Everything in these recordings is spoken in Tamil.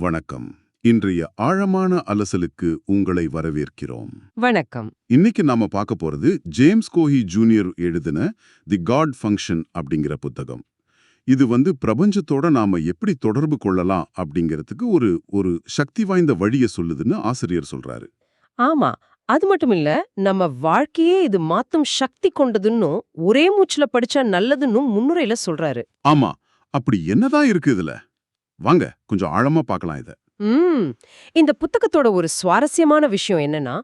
வணக்கம். இன்றைய ஆழமான அலசலுக்கு உங்களை வரவேற்கிறோம். வணக்கம். இன்னைக்கு நாம பார்க்க போறது ஜேம்ஸ் கோஹி ஜூனியர் எழுதின தி காட் ஃபங்க்ஷன் அப்படிங்கிற புத்தகம். இது வந்து பிரபஞ்சத்தோட நாம எப்படி தொடர்பு கொள்ளலாம் அப்படிங்கிறதுக்கு ஒரு ஒரு சக்தி வாய்ந்த வழியை சொல்லுதுன்னு ஆசிரியர் சொல்றாரு. ஆமா அது மட்டும் இல்ல நம்ம வாழ்க்கையே இது மாத்தும் சக்தி கொண்டதுன்னும் ஒரே மூச்சுல படிச்சா நல்லதுன்னும் முன்னுரையில சொல்றாரு. ஆமா அப்படி என்னதான் இருக்கு இதுல? வாங்க கொஞ்சம் ஆழமா பார்க்கலாம் இத. இந்த புத்தகத்தோட ஒரு சுவாரஸ்யமான விஷயம் என்னன்னா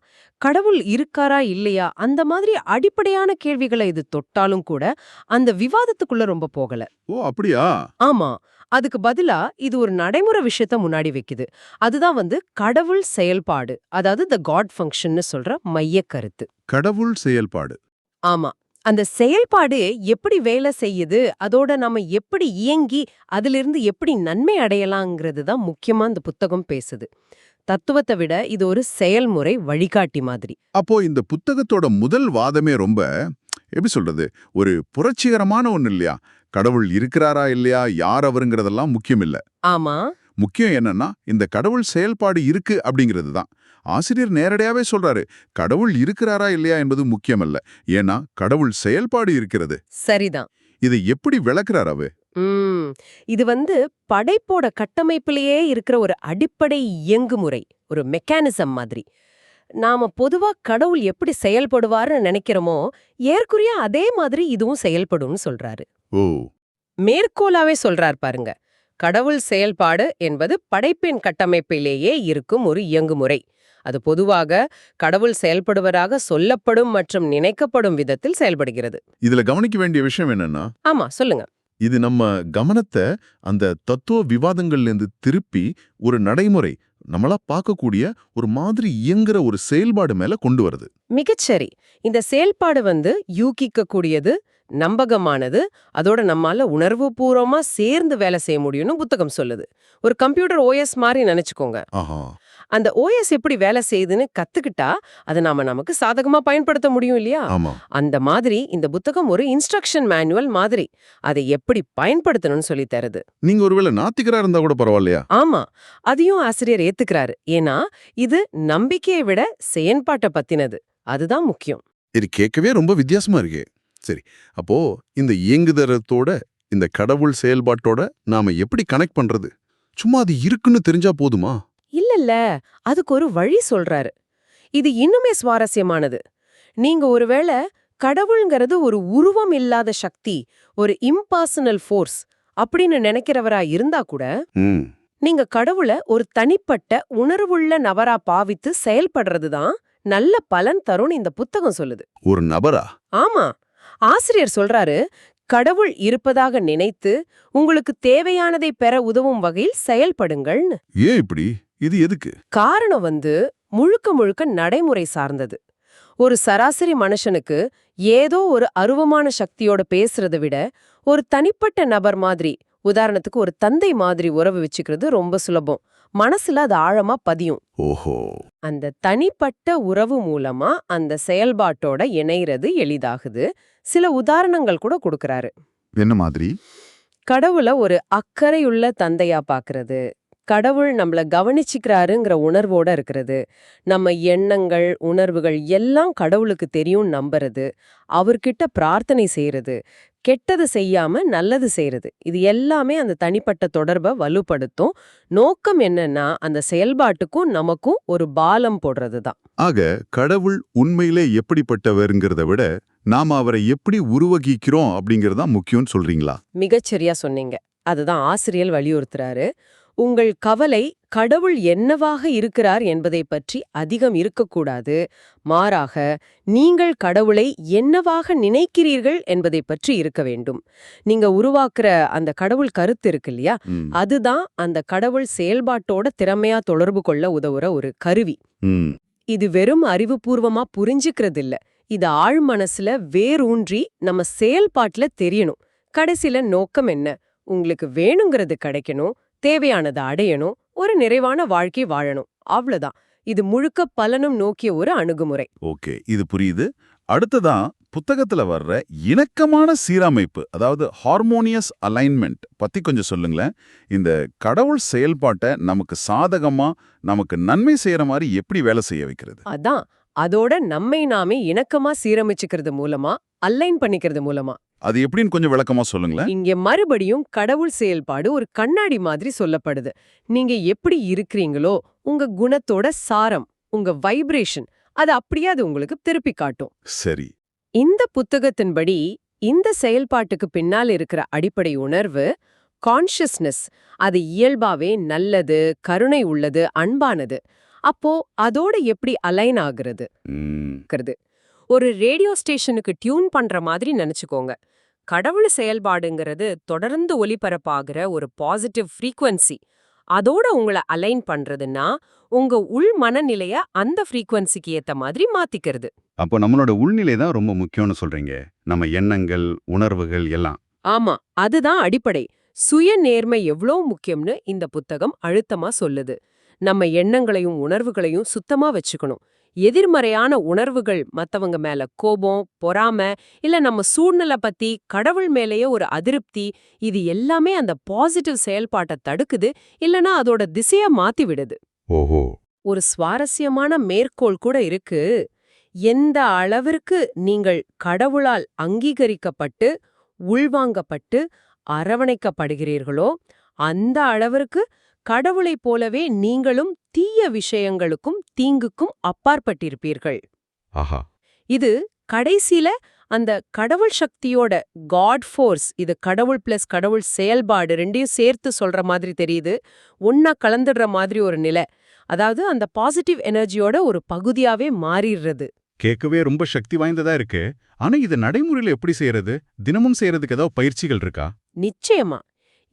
கடவுள் இருக்காரா இல்லையா? அந்த மாதிரி அடிப்படையான கேள்விகளை இது தொட்டாலும் கூட அந்த விவாதத்துக்குள்ள ரொம்ப போகல. ஓ அப்படியா? ஆமா. அதுக்கு பதிலா இது ஒரு நடைமுறை விஷயத்த முன்னாடி வைக்குது. அதுதான் வந்து கடவுள் செயல்பாடு. அதாவது த காட் ஃபங்க்ஷன்னு சொல்ற மைய கருத்து. கடவுள் செயல்பாடு. ஆமா. அந்த செயல்பாடு எப்படி வேலை செய்யுது அதோட நாம எப்படி இயங்கி அதிலிருந்து எப்படி நன்மை அடையலாங்கிறது தான் முக்கியமா இந்த புத்தகம் பேசுது. தத்துவத்தை விட இது ஒரு செயல்முறை வழிகாட்டி மாதிரி. அப்போ இந்த புத்தகத்தோட முதல் வாதமே ரொம்ப எப்படி சொல்றது ஒரு புரட்சிகரமான ஒண்ணு இல்லையா? கடவுள் இருக்கிறாரா இல்லையா? யார் அவருங்கிறதெல்லாம் முக்கியம் இல்ல. ஆமா. முக்கியம் என்னன்னா இந்த கடவுள் செயல்பாடு இருக்கு அப்படிங்கிறது தான். ஆசிரியர் நேரடியாவே சொல்றாரு கடவுள் இருக்கிறாரா இல்லையா என்பது முக்கியமல்ல. ஏன்னா கடவுள் செயல்பாடு இருக்கிறது. சரிதான். இதை எப்படி விளக்குறார் அவ இது வந்து படைப்போட கட்டமைப்பிலேயே இருக்கிற ஒரு அடிப்படை இயங்குமுறை ஒரு மெக்கானிசம் மாதிரி. நாம பொதுவா கடவுள் எப்படி செயல்படுவார்னு நினைக்கிறோமோ ஏற்குறைய அதே மாதிரி இதுவும் செயல்படும்னு சொல்றாரு. மேற்கோளாவே சொல்றார் பாருங்க கடவுள் செயல்பாடு என்பது படைப்பின் கட்டமைப்பிலேயே இருக்கும் ஒரு இயங்குமுறை. அது பொதுவாக கடவுள் செயல்படுவராக சொல்லப்படும் மற்றும் நினைக்கப்படும் விதத்தில் செயல்படுகிறது. இதுல கவனிக்க வேண்டிய விஷயம் என்னன்னா ஆமா சொல்லுங்க. இது நம்ம கவனத்தை அந்த தத்துவ விவாதங்கள்ல இருந்து திருப்பி ஒரு நடைமுறை நம்மளா பார்க்கக்கூடிய ஒரு மாதிரி இயங்குற ஒரு செயல்பாடு மேல கொண்டு வருது. மிகச்சரி இந்த செயல்பாடு வந்து யூகிக்கக்கூடியது நம்பகமானது அதோட நம்மால உணர்வுபூர்வமா சேர்ந்து வேலை செய்ய முடியும்னு புத்தகம் சொல்லுது. ஒரு கம்ப்யூட்டர் ஓஎஸ் மாதிரி நினைச்சுக்கோங்க. ஆஹா. அந்த ஓஎஸ் எப்படி வேலை செய்யுதுன்னு கத்துக்கிட்டா அதை நாம நமக்கு சாதகமா பயன்படுத்த முடியும் இல்லையா? ஆமா. அந்த மாதிரி இந்த புத்தகம் ஒரு இன்ஸ்ட்ரக்ஷன் மேனுவல் மாதிரி. அதை எப்படி பயன்படுத்தணும்னு சொல்லி தருது. நீங்க ஒருவேளை நாத்திகரா இருந்தா கூட பரவாயில்லையா? ஆமா. அதையும் ஆசிரியர் ஏத்துக்கிறாரு. ஏன்னா இது நம்பிக்கையை விட செயல்பாட்டை பத்தினது. அதுதான் முக்கியம். இது கேட்கவே ரொம்ப வித்தியாசமா இருக்கே. சரி அப்போ இந்த இயங்குதரத்தோட இந்த கடவுள் செயல்பாட்டோட நாம எப்படி கனெக்ட் பண்றது? சும்மா அது இருக்குன்னு தெரிஞ்சா போதுமா? இல்லல்ல அதுக்கு ஒரு வழி சொல்றாரு. இது இன்னுமே சுவாரஸ்யமானது. நீங்க ஒருவேளை கடவுள்ங்கிறது ஒரு உருவம் இல்லாத சக்தி ஒரு இம்பர்சனல் ஃபோர்ஸ் அப்படின்னு நினைக்கிறவரா இருந்தா கூட நீங்க கடவுளை ஒரு தனிப்பட்ட உணர்வுள்ள நபரா பாவித்து செயல்படுறது தான் நல்ல பலன் தரும்னு இந்த புத்தகம் சொல்லுது. ஒரு நபரா? ஆமா. ஆசிரியர் சொல்றாரு கடவுள் இருப்பதாக நினைத்து உங்களுக்கு தேவையானதை பெற உதவும் வகையில் செயல்படுங்கள்னு. ஏன் இப்படி? இது எதுக்கு? காரணம் வந்து முழுக்க முழுக்க நடைமுறை சார்ந்தது. ஒரு சராசரி மனுஷனுக்கு ஏதோ ஒரு அருவமான சக்தியோட பேசுறதை விட ஒரு தனிப்பட்ட நபர் மாதிரி உதாரணத்துக்கு ஒரு தந்தை மாதிரி உறவு வச்சுக்கிறது ரொம்ப சுலபம். மனசுல அது ஆழமா பதியும். ஓஹோ. அந்த தனிப்பட்ட உறவு மூலமா அந்த செயல்பாட்டோட இணைறது எளிதாகுது. சில உதாரணங்கள் கூட கொடுக்கறாரு. என்ன மாதிரி? கடவுள ஒரு அக்கறையுள்ள தந்தையா பாக்குறது கடவுள் நம்மள கவனிச்சுக்கிறாருங்கிற உணர்வோட இருக்கிறது. நம்ம எண்ணங்கள் உணர்வுகள் எல்லாம் கடவுளுக்கு தெரியும் நம்புறது அவர்கிட்ட பிரார்த்தனை செய்யறது கெட்டது செய்யாம நல்லது செய்யறது இது எல்லாமே அந்த தனிப்பட்ட தொடர்பை வலுப்படுத்தும். நோக்கம் என்னன்னா அந்த செயல்பாட்டுக்கும் நமக்கும் ஒரு பாலம் போடுறது தான் ஆக கடவுள் உண்மையிலே எப்படிப்பட்டவருங்கிறத விட நாம அவரை எப்படி உருவகிக்கிறோம் அப்படிங்கறதா முக்கியம்னு சொல்றீங்களா? மிகச்சரியா சொன்னீங்க. அதுதான் ஆசிரியர் வலியுறுத்துறாரு. உங்கள் கவலை கடவுள் என்னவாக இருக்கிறார் என்பதை பற்றி அதிகம் இருக்கக்கூடாது. மாறாக நீங்கள் கடவுளை என்னவாக நினைக்கிறீர்கள் என்பதை பற்றி இருக்க வேண்டும். நீங்க உருவாக்குற அந்த கடவுள் கருத்து இருக்கு இல்லையா. அதுதான் அந்த கடவுள் செயல்பாட்டோட திறமையா தொடர்பு கொள்ள உதவுற ஒரு கருவி. இது வெறும் அறிவுபூர்வமா புரிஞ்சுக்கிறது இல்ல இது ஆழ் மனசுல வேரூன்றி நம்ம செயல்பாட்டுல தெரியணும். கடைசில நோக்கம் என்ன? உங்களுக்கு வேணுங்கிறது கிடைக்கணும். தேவையானதை அடையணும் ஒரு நிறைவான வாழ்க்கை வாழணும். அவ்வளவுதான். இது முழுக்க பலனும் நோக்கிய ஒரு அணுகுமுறை. ஓகே இது புரியுது. அடுத்ததான் புத்தகத்துல வர்ற இணக்கமான சீரமைப்பு அதாவது ஹார்மோனியஸ் அலைன்மெண்ட் பத்தி கொஞ்சம் சொல்லுங்களேன். இந்த கடவுள் செயல்பாட்டை நமக்கு சாதகமா நமக்கு நன்மை செய்யற மாதிரி எப்படி வேலை செய்ய வைக்கிறது? அதான் அதோட நம்மை நாமே இணக்கமா சீரமைச்சுக்கிறது மூலமா அலைன் பண்ணிக்கிறது மூலமா. அது எப்படின்னு கொஞ்சம் விளக்கமா சொல்லுங்களேன். இங்க மறுபடியும் கடவுள் செயல்பாடு ஒரு கண்ணாடி மாதிரி சொல்லப்படுது. நீங்க எப்படி இருக்கிறீங்களோ உங்க குணத்தோட சாரம் உங்க வைப்ரேஷன் அது அப்படியே அது உங்களுக்கு திருப்பி காட்டும். சரி. இந்த புத்தகத்தின்படி இந்த செயல்பாட்டுக்கு பின்னால் இருக்கிற அடிப்படை உணர்வு கான்ஷியஸ்னஸ் அது இயல்பாவே நல்லது கருணை உள்ளது அன்பானது. அப்போ அதோட எப்படி அலைன் ஆகுறது? ஒரு ரேடியோ ஸ்டேஷனுக்கு டியூன் பண்ற மாதிரி நினைச்சுக்கோங்க. கடவுள் செயல்பாடுங்கிறது தொடர்ந்து ஒலிபரப்பாகிற ஒரு பாசிட்டிவ் ஃப்ரீக்வன்சி. அதோட உங்களை அலைன் பண்றதுன்னா உங்க உள் மனநிலைய அந்த ஃப்ரீக்வன்சிக்கு ஏத்த மாதிரி மாத்திக்கிறது. அப்போ நம்மளோட உள்நிலை தான் ரொம்ப முக்கியம்னு சொல்றீங்க. நம்ம எண்ணங்கள் உணர்வுகள் எல்லாம். ஆமா அதுதான் அடிப்படை. சுய நேர்மை எவ்வளோ முக்கியம்னு இந்த புத்தகம் அழுத்தமா சொல்லுது. நம்ம எண்ணங்களையும் உணர்வுகளையும் சுத்தமா வச்சுக்கணும். எதிர்மறையான உணர்வுகள் மத்தவங்க மேல கோபம் பொறாம இல்ல நம்ம சூழ்நிலை பத்தி கடவுள் மேலேயே ஒரு அதிருப்தி இது எல்லாமே அந்த பாசிட்டிவ் செயல்பாட்டை தடுக்குது இல்லனா அதோட திசைய மாத்தி விடுது. ஓஹோ. ஒரு சுவாரஸ்யமான மேற்கோள் கூட இருக்கு. எந்த அளவிற்கு நீங்கள் கடவுளால் அங்கீகரிக்கப்பட்டு உள்வாங்கப்பட்டு அரவணைக்கப்படுகிறீர்களோ அந்த அளவிற்கு கடவுளைப் போலவே நீங்களும் தீய விஷயங்களுக்கும் தீங்குக்கும் அப்பாற்பட்டிருப்பீர்கள். ஆஹா. இது கடைசில அந்த கடவுள் சக்தியோட காட் ஃபோர்ஸ் இது கடவுள் பிளஸ் கடவுள் செயல்பாடு ரெண்டையும் சேர்த்து சொல்ற மாதிரி தெரியுது. ஒன்னா கலந்துடுற மாதிரி ஒரு நிலை. அதாவது அந்த பாசிட்டிவ் எனர்ஜியோட ஒரு பகுதியாவே மாறிடுறது. கேட்கவே ரொம்ப சக்தி வாய்ந்ததா இருக்கு. ஆனா இது நடைமுறையில எப்படி செய்யறது? தினமும் செய்யறதுக்கு ஏதாவது பயிற்சிகள் இருக்கா? நிச்சயமா.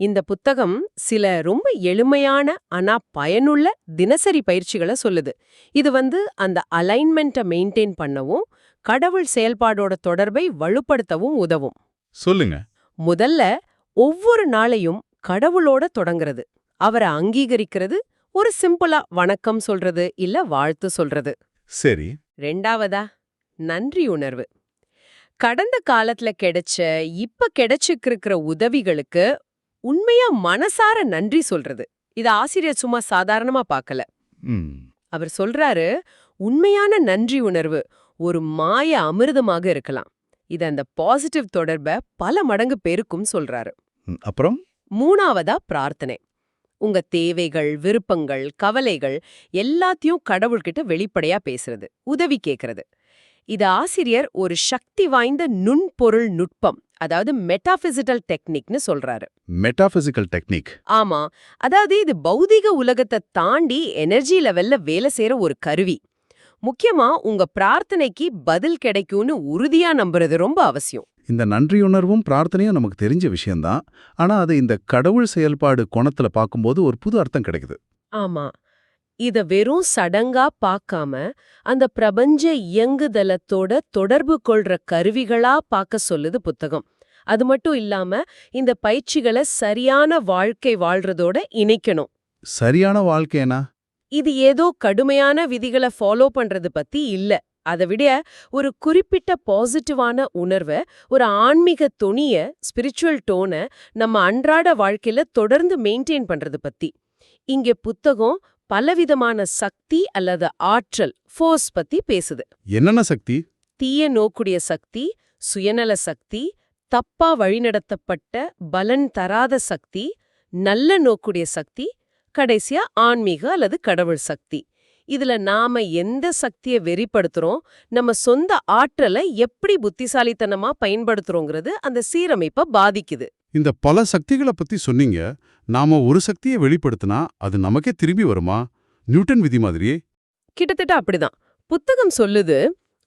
இந்த புத்தகம் சில ரொம்ப எளிமையான ஆனா பயனுள்ள தினசரி பயிற்சிகளை சொல்லுது. இது வந்து அந்த அலைன்மெண்ட்டை மெயின்டைன் பண்ணவும் கடவுள் செயல்பாடோட தொடர்பை வலுப்படுத்தவும் உதவும். சொல்லுங்க. முதல்ல ஒவ்வொரு நாளையும் கடவுளோட தொடங்குறது. அவரை அங்கீகரிக்கிறது ஒரு சிம்பிளா வணக்கம் சொல்றது இல்ல வாழ்த்து சொல்றது. சரி. ரெண்டாவதா நன்றி உணர்வு. கடந்த காலத்துல கிடைச்ச இப்ப கிடைச்சிக்கிருக்கிற உதவிகளுக்கு உண்மையா மனசார நன்றி சொல்றது. இத ஆசிரியர் சும்மா சாதாரணமா பார்க்கல அவர் சொல்றாரு உண்மையான நன்றி உணர்வு ஒரு மாய அமிர்தமாக இருக்கலாம். இது அந்த பாசிட்டிவ் தொடர்பை பல மடங்கு பெருக்கும் சொல்றாரு. அப்புறம்? மூணாவதா பிரார்த்தனை. உங்க தேவைகள் விருப்பங்கள் கவலைகள் எல்லாத்தையும் கடவுள்கிட்ட வெளிப்படையா பேசுறது உதவி கேக்குறது. இது ஆசிரியர் ஒரு சக்தி வாய்ந்த நுண்பொருள் நுட்பம் அதாவது மெட்டாபிசிட்டல் டெக்னிக்னு சொல்றாரு. மெட்டாபிசிக்கல் டெக்னிக் ஆமா அதாவது இது பௌதிக உலகத்தை தாண்டி எனர்ஜி லெவல்ல வேலை செய்யற ஒரு கருவி. முக்கியமா உங்க பிரார்த்தனைக்கு பதில் கிடைக்கும்னு உறுதியா நம்புறது ரொம்ப அவசியம். இந்த நன்றியுணர்வும் பிரார்த்தனையும் நமக்கு தெரிஞ்ச விஷயம்தான். ஆனா அதை இந்த கடவுள் செயல்பாடு கோணத்துல பார்க்கும்போது ஒரு புது அர்த்தம் கிடைக்குது. ஆமா இத வெறும் சடங்கா பார்க்காம அந்த பிரபஞ்ச இயங்குதலத்தோட தொடர்பு கொள்ற கருவிகளா பார்க்க சொல்லுது புத்தகம். அது மட்டும் இல்லாம இந்த பயிற்சிகளை சரியான வாழ்க்கை வாழ்றதோட இணைக்கணும். சரியான வாழ்க்கைனா? இது ஏதோ கடுமையான விதிகளை ஃபாலோ பண்றது பத்தி இல்ல. அதை விட ஒரு குறிப்பிட்ட பாசிட்டிவான உணர்வை ஒரு ஆன்மீக தொனிய ஸ்பிரிச்சுவல் டோனை நம்ம அன்றாட வாழ்க்கையில தொடர்ந்து மெயின்டைன் பண்றது பத்தி. இங்க புத்தகம் பலவிதமான சக்தி அல்லது ஆற்றல் ஃபோர்ஸ் பத்தி பேசுது. என்னென்ன சக்தி? தீய நோக்குடைய சக்தி சுயநல சக்தி தப்பா வழிநடத்தப்பட்ட பலன் தராத சக்தி நல்ல நோக்குடைய சக்தி கடைசியா ஆன்மீக அல்லது கடவுள் சக்தி. இதுல நாம எந்த சக்தியை வெறிப்படுத்துறோம் நம்ம சொந்த ஆற்றலை எப்படி புத்திசாலித்தனமா பயன்படுத்துறோங்கிறது அந்த சீரமைப்பை பாதிக்குது. இந்த பல சக்திகளை பத்தி சொன்னீங்க. நாம ஒரு சக்தியை வெளிப்படுத்தினா அது நமக்கே திரும்பி வருமா? நியூட்டன் விதி மாதிரியே. கிட்டத்தட்ட அப்படிதான். புத்தகம் சொல்லுது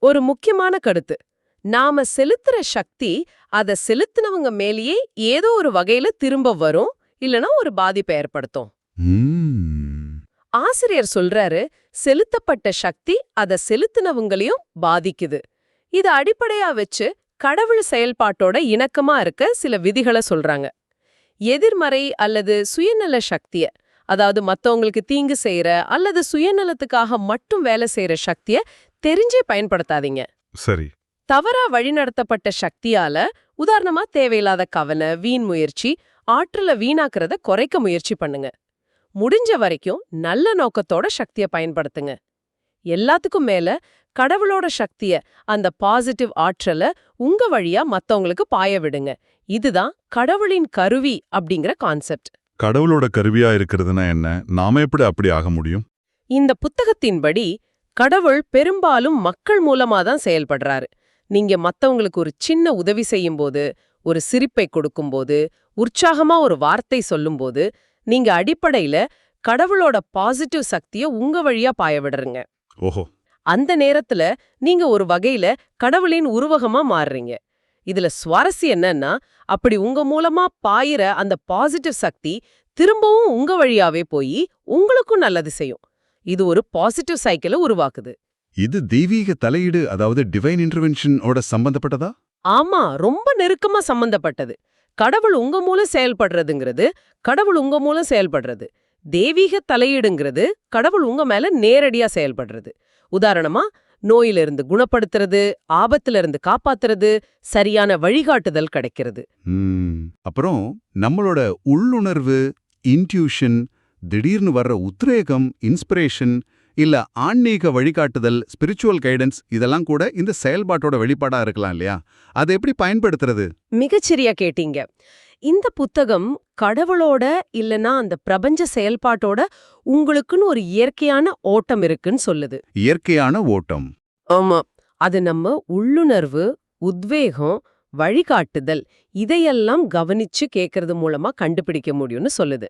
ஒரு முக்கியமான கருத்து. நாம செலுத்துற சக்தி அத செலுத்தினவங்க மேலேயே ஏதோ ஒரு வகையில திரும்ப வரும் இல்லனா ஒரு பாதிப்பை ஏற்படுத்தும். ஆசிரியர் சொல்றாரு செலுத்தப்பட்ட சக்தி அத செலுத்தினவங்களையும் பாதிக்குது. இத அடிப்படையா வச்சு கடவுள் செயல்பாட்டோட இணக்கமா இருக்க சில விதிகளை சொல்றாங்க. எதிர்மறை அல்லது சுயநல சக்திய அதாவது மத்தவங்களுக்கு தீங்கு செய்யற அல்லது சுயநலத்துக்காக மட்டும் வேலை செய்யற சக்திய தெரிஞ்சே பயன்படுத்தாதீங்க. சரி. தவறா வழிநடத்தப்பட்ட சக்தியால உதாரணமா தேவையில்லாத கவலை வீண் முயற்சி ஆற்றல வீணாக்குறத குறைக்க முயற்சி பண்ணுங்க. முடிஞ்ச வரைக்கும் நல்ல நோக்கத்தோட சக்திய பயன்படுத்துங்க. எல்லாத்துக்கும் மேல கடவுளோட சக்திய அந்த பாசிட்டிவ் ஆற்றல உங்க வழியா மத்தவங்களுக்கு பாய விடுங்க. இதுதான் கடவுளின் கருவி அப்படிங்கிற கான்செப்ட். கடவுளோட கருவியா இருக்கிறதுனா என்ன? நாம எப்படி அப்படி ஆக முடியும்? இந்த புத்தகத்தின்படி கடவுள் பெரும்பாலும் மக்கள் மூலமா தான் செயல்படுறாரு. நீங்க மத்தவங்களுக்கு ஒரு சின்ன உதவி செய்யும்போது ஒரு சிரிப்பை கொடுக்கும்போது உற்சாகமா ஒரு வார்த்தை சொல்லும்போது நீங்க அடிப்படையில கடவுளோட பாசிட்டிவ் சக்திய உங்க வழியா பாய விடுறீங்க. ஓஹோ. அந்த நேரத்துல நீங்க ஒரு வகையில கடவுளின் உருவகமா மாறுறீங்க. இதுல சுவாரஸ்யம் என்னன்னா அப்படி உங்க மூலமா பாயிற அந்த பாசிட்டிவ் சக்தி திரும்பவும் உங்க வழியாவே போய் உங்களுக்கும் நல்லது செய்யும். இது ஒரு பாசிட்டிவ் சைக்கிளை உருவாக்குது. இது தெய்வீக தலையீடு அதாவது டிவைன் இன்டர்வென்ஷன் ஓட சம்பந்தப்பட்டதா? ஆமா ரொம்ப நெருக்கமா சம்பந்தப்பட்டது. கடவுள் உங்க மூலம் செயல்படுறதுங்கிறது கடவுள் உங்க மூலம் செயல்படுறது. தெய்வீக தலையீடுங்கிறது கடவுள் உங்க மேல நேரடியா செயல்படுறது. உதாரணமா நோயிலிருந்து குணப்படுத்துறது ஆபத்திலிருந்து காப்பாத்துறது சரியான வழிகாட்டுதல் கிடைக்கிறது. அப்புறம் நம்மளோட உள்ளுணர்வு இன்ட்யூஷன் திடீர்னு வர்ற உத்ரேகம் இன்ஸ்பிரேஷன் இல்ல ஆன்மீக வழிகாட்டுதல் ஸ்பிரிச்சுவல் கைடன்ஸ் இதெல்லாம் கூட இந்த செயல்பாட்டோட வெளிப்பாடா இருக்கலாம் இல்லையா? அதை எப்படி பயன்படுத்துறது? மிகச்சரியா கேட்டீங்க. இந்த புத்தகம் கடவுளோட இல்லனா அந்த பிரபஞ்ச செயல்பாட்டோட உங்களுக்குன்னு ஒரு இயற்கையான ஓட்டம் இருக்குன்னு சொல்லுது. இயற்கையான ஓட்டம். ஆமா. அது நம்ம உள்ளுணர்வு உத்வேகம் வழிகாட்டுதல் இதையெல்லாம் கவனிச்சு கேட்கறது மூலமா கண்டுபிடிக்க முடியும்னு சொல்லுது.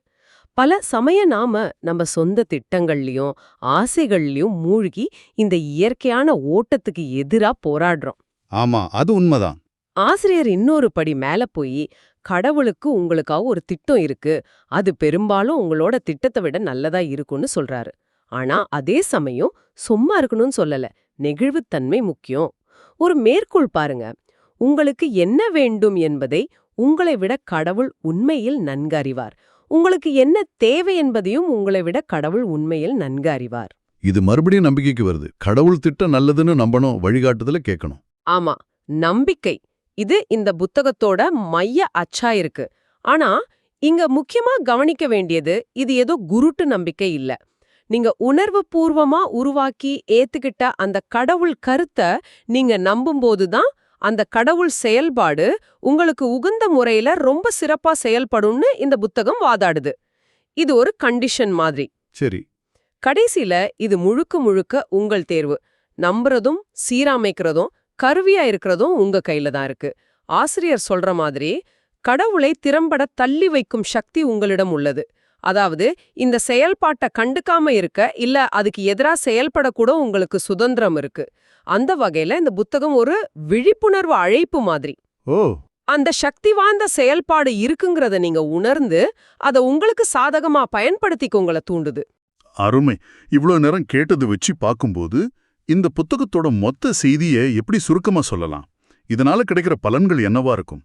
பல சமய நாம நம்ம சொந்த திட்டங்கள்லயும் ஆசைகள்லயும் மூழ்கி இந்த இயற்கையான ஓட்டத்துக்கு எதிரா போராடுறோம். ஆமா அது உண்மைதான். ஆசிரியர் இன்னொரு படி மேல போய் கடவுளுக்கு உங்களுக்காக ஒரு திட்டம் இருக்கு. அது பெரும்பாலும் உங்களோட திட்டத்தை விட நல்லதா இருக்கும்னு சொல்றாரு. ஆனா அதே சமயம் சும்மா இருக்கணும்னு சொல்லல. நெகிழ்வுத்தன்மை முக்கியம். ஒரு மேற்கோள் பாருங்க. உங்களுக்கு என்ன வேண்டும் என்பதை உங்களை விட கடவுள் உண்மையில் நன்கு அறிவார். உங்களுக்கு என்ன தேவை என்பதையும் உங்களை விட கடவுள் உண்மையில் நன்கு அறிவார். இது மறுபடியும் நம்பிக்கைக்கு வருது. கடவுள் திட்டம் நல்லதுன்னு நம்பணும் வழிகாட்டுதல கேட்கணும். ஆமா. நம்பிக்கை. இது இந்த புத்தகத்தோட மைய அச்சா இருக்கு. ஆனா இங்க முக்கியமா கவனிக்க வேண்டியது இது ஏதோ குருட்டு நம்பிக்கை இல்ல. நீங்க உணர்வு பூர்வமா உருவாக்கி ஏத்துக்கிட்ட அந்த கடவுள் கருத்தை நீங்க நம்பும்போது தான் அந்த கடவுள் செயல்பாடு உங்களுக்கு உகந்த முறையில ரொம்ப சிறப்பா செயல்படும்னு இந்த புத்தகம் வாதாடுது. இது ஒரு கண்டிஷன் மாதிரி. சரி. கடைசில இது முழுக்க முழுக்க உங்கள் தேர்வு. நம்புறதும் சீரமைக்கிறதும் கருவியா இருக்கிறதும் உங்க கையில தான் இருக்கு. ஆசிரியர் சொல்ற மாதிரி கடவுளை திறம்பட தள்ளி வைக்கும் சக்தி உங்களிடம் உள்ளது. அதாவது இந்த செயல்பாட்டை கண்டுக்காம இருக்க இல்ல அதுக்கு எதிரா செயல்படக்கூட உங்களுக்கு சுதந்திரம் இருக்கு. அந்த வகையில இந்த புத்தகம் ஒரு விழிப்புணர்வு அழைப்பு மாதிரி. ஓ! அந்த சக்தி வாய்ந்த செயல்பாடு இருக்குங்கிறத நீங்க உணர்ந்து அதை உங்களுக்கு சாதகமா பயன்படுத்திக்க உங்களை தூண்டுது. அருமை. இவ்ளோ நேரம் கேட்டது வச்சு பார்க்கும்போது இந்த புத்தகத்தோட மொத்த செய்தியை எப்படி சுருக்கமா சொல்லலாம்? இதனால கிடைக்கிற பலன்கள் என்னவா இருக்கும்?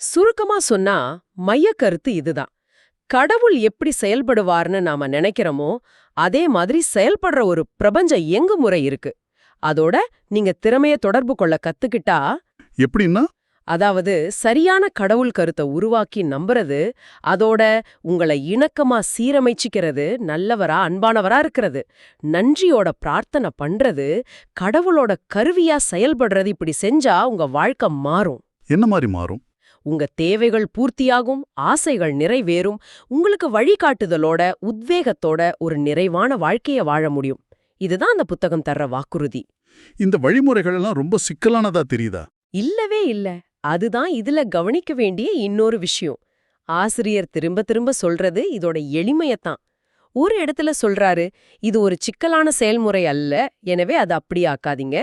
சுருக்கமா சொன்னா மைய கருத்து இதுதான். கடவுள் எப்படி செயல்படுவார்னு நாம நினைக்கிறோமோ அதே மாதிரி செயல்படுற ஒரு பிரபஞ்ச இயங்குமுறை இருக்கு. அதோட நீங்க திறமைய தொடர்பு கொள்ள கத்துக்கிட்டா எப்படின்னா? அதாவது சரியான கடவுள் கருத்தை உருவாக்கி நம்புறது அதோட உங்களை இணக்கமா சீரமைச்சிக்கிறது நல்லவரா அன்பானவரா இருக்கிறது. நன்றியோட பிரார்த்தனை பண்றது கடவுளோட கருவியா செயல்படுறது இப்படி செஞ்சா உங்க வாழ்க்கை மாறும். என்ன மாதிரி மாறும்? உங்க தேவைகள் பூர்த்தியாகும் ஆசைகள் நிறைவேறும் உங்களுக்கு வழிகாட்டுதலோட உத்வேகத்தோட ஒரு நிறைவான வாழ்க்கைய வாழ முடியும். இதுதான் அந்த புத்தகம் தர்ற வாக்குறுதி. இந்த வழிமுறைகள் எல்லாம் ரொம்ப சிக்கலானதா தெரியுதா? இல்லவே இல்ல. அதுதான் இதுல கவனிக்க வேண்டிய இன்னொரு விஷயம். ஆசிரியர் திரும்ப திரும்ப சொல்றது இதோட எளிமையத்தான். ஒரு இடத்துல சொல்றாரு இது ஒரு சிக்கலான செயல்முறை அல்ல எனவே அதை அப்படி ஆக்காதீங்க.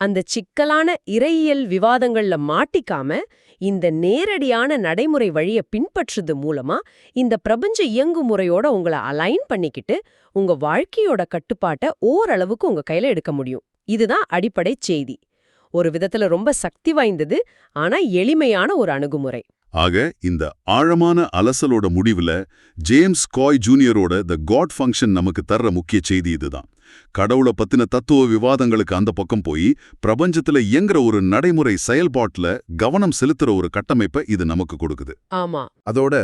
அந்த சிக்கலான இறையியல் விவாதங்கள்ல மாட்டிக்காம இந்த நேரடியான நடைமுறை வழிய பின்பற்றுறது மூலமா இந்த பிரபஞ்ச இயங்குமுறையோட உங்களை அலைன் பண்ணிக்கிட்டு உங்க வாழ்க்கையோட கட்டுப்பாட்டை ஓரளவுக்கு உங்க கையில எடுக்க முடியும். இதுதான் அடிப்படை செய்தி. ஒரு விதத்துல ரொம்ப சக்தி வாய்ந்தது ஆனா எளிமையான ஒரு அணுகுமுறை. ஆக இந்த ஆழமான அலசலோட முடிவுல ஜேம்ஸ் காய் ஜூனியரோட த காட் ஃபங்க்ஷன் நமக்கு தர்ற முக்கிய செய்தி இதுதான். கடவுளை பத்தின தத்துவ விவாதங்களுக்கு அந்த பக்கம் போய் பிரபஞ்சத்துல இயங்குற ஒரு நடைமுறை செயல்பாட்டுல கவனம் செலுத்துற ஒரு கட்டமைப்பை இது நமக்கு கொடுக்குது. ஆமா. அதோட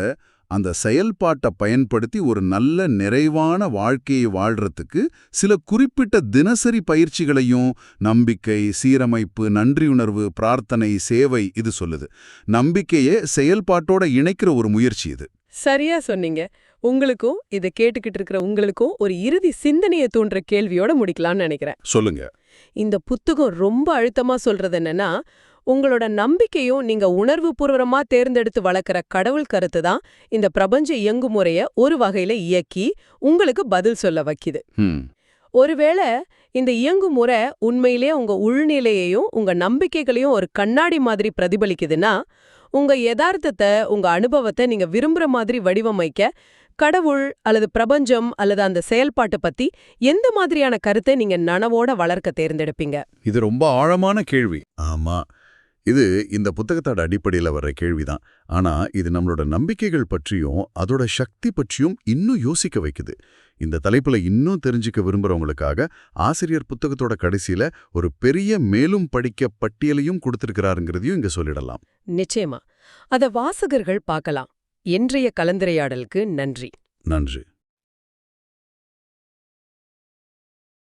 அந்த செயல்பாட்டை பயன்படுத்தி ஒரு நல்ல நிறைவான வாழ்க்கையை வாழ்றதுக்கு சில குறிப்பிட்ட தினசரி பயிற்சிகளையும் நம்பிக்கை சீரமைப்பு நன்றியுணர்வு பிரார்த்தனை சேவை இது சொல்லுது. நம்பிக்கையை செயல்பாட்டோட இணைக்கிற ஒரு முயற்சி இது. சரியா சொன்னீங்க. உங்களுக்கும் இதை கேட்டுக்கிட்டு இருக்கிற உங்களுக்கும் ஒரு இறுதி சிந்தனையை தூண்டுற கேள்வியோட முடிக்கலாம்னு நினைக்கிறேன். சொல்லுங்க. இந்த புத்தகம் ரொம்ப அழுத்தமா சொல்றது என்னன்னா உங்களோட நம்பிக்கையும் நீங்க உணர்வு பூர்வமா தேர்ந்தெடுத்து வளர்க்குற கடவுள் கருத்து தான் இந்த பிரபஞ்ச இயங்குமுறைய ஒரு வகையில இயக்கி உங்களுக்கு பதில் சொல்ல வைக்குது. ம் ஒருவேளை இந்த இயங்குமுறை உண்மையிலே உங்க உள்நிலையையும் உங்க நம்பிக்கைகளையும் ஒரு கண்ணாடி மாதிரி பிரதிபலிக்குதுன்னா உங்க யதார்த்தத்தை உங்க அனுபவத்தை நீங்க விரும்புற மாதிரி வடிவமைக்க கடவுள் அல்லது பிரபஞ்சம் அல்லது அந்த செயல்பாட்டு பத்தி எந்த மாதிரியான கருத்தை நீங்க நனவோட வளர்க்க தேர்ந்தெடுப்பீங்க? இது ரொம்ப ஆழமான கேள்வி. ஆமா. இது இந்த புத்தகத்தோட அடிப்படையில் வர்ற கேள்விதான். ஆனா இது நம்மளோட நம்பிக்கைகள் பற்றியும் அதோட சக்தி பற்றியும் இன்னும் யோசிக்க வைக்குது. இந்த தலைப்புல இன்னும் தெரிஞ்சுக்க விரும்புறவங்களுக்காக ஆசிரியர் புத்தகத்தோட கடைசியில ஒரு பெரிய மேலும் படிக்க பட்டியலையும் கொடுத்திருக்கிறாருங்கிறதையும் இங்க சொல்லிடலாம். நிச்சயமா. அத வாசகர்கள் பார்க்கலாம். இன்றைய கலந்துரையாடலுக்கு நன்றி. நன்றி.